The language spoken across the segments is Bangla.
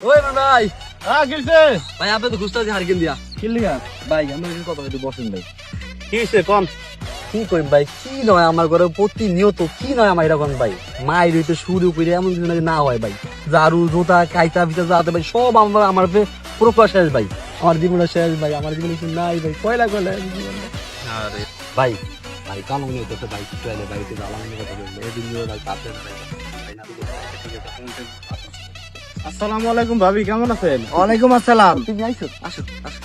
ওই ভাই। হ্যাঁ কিসে ভাই আপনি তো খুঁজতে আছি হারকিন দিয়া। কি ভাই আমার একটু কথা একটু বসেন ভাই কিসে কোন? কি করি ভাই কি নয় আমার ঘরে প্রতিনিয়ত কি নয় আমার এরকম ভাই। মায়ের হইতে শুরু করে এমন কিছু নাকি না হয় ভাই। ঝাড়ু জোতা কাইতা ফিতা যাতে ভাই সব আমার আমার পুরো পুরো শেষ ভাই। আমার জীবনে শেষ ভাই আমার জীবনে কিছু নাই ভাই। কয়লা কয়লা আরে। ভাই ভাই কালো নিয়ে তো ভাই কিছু ভাই জ্বালানি কথা বলবে এদিন ভাই তাতে না ভাই ভাই না আসসালামু আলাইকুম ভাবি কেমন আছেন? ওয়ালাইকুম আসসালাম। তুমি আইছো? আসো আসো।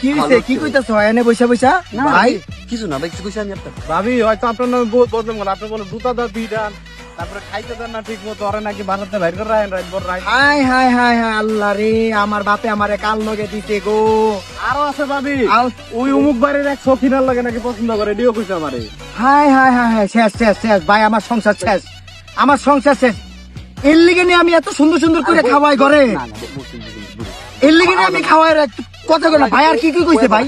কি হইছে? কি কইতাছ? এনে বইসা বইসা? না ভাই? কিছু না ভাই কিছু কইছি আমি আপনার। ভাবি হয়তো আপনার নামে বহুত বদনাম করে আপনি বলে জুতা দাঁত দুই ডান তারপরে খাইতে দেন না ঠিক মতো ওরে নাকি বানাতে বাইর করে রাখেন রাত ভর রাত হাই হাই হাই হাই আল্লাহ রে আমার বাপে আমারে কাল লগে দিতে গো। আরও আছে ভাবি। ওই অমুক বাড়ির এক সখিনার লাগে নাকি পছন্দ করে ডিও কইছে আমারে। হাই হাই হাই হাই শেষ শেষ শেষ ভাই আমার সংসার শেষ। আমার সংসার শেষ। এর লিগে নিয়ে আমি এত সুন্দর সুন্দর করে খাওয়াই ঘরে। এর লিগে নিয়ে আমি খাওয়াই রাখ- কথা কই ভাই আর কি কি কইছে ভাই?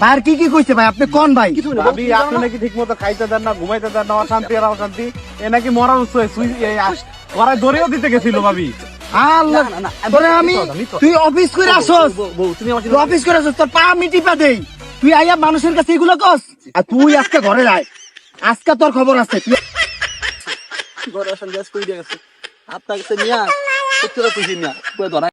ভাই আর কি কি কইছে ভাই? আপনি কোন ভাই? ভাবি আপনি নাকি ঠিক মতো খাইতে দেন না ঘুমাইতে দেন না অশান্তি আর অশান্তি। এ নাকি মরার উৎস সুই এই আ- ধরেও দিতে গেছিল ভাবি। আল্লাহ তোরে আমি। তুই অফিস করে আসস। তুই অফিস করে আসস তোর পা আমি টিপা দেই। তুই আইয়া মানুষের কাছে এগুলো কস। আর তুই আজকে ঘরে যাই আজকে তোর খবর আছে। তুই ঘরে আসান গ্যাস করে দিয়ে গেছে। সত্যি কথা কইছি না কই ধরা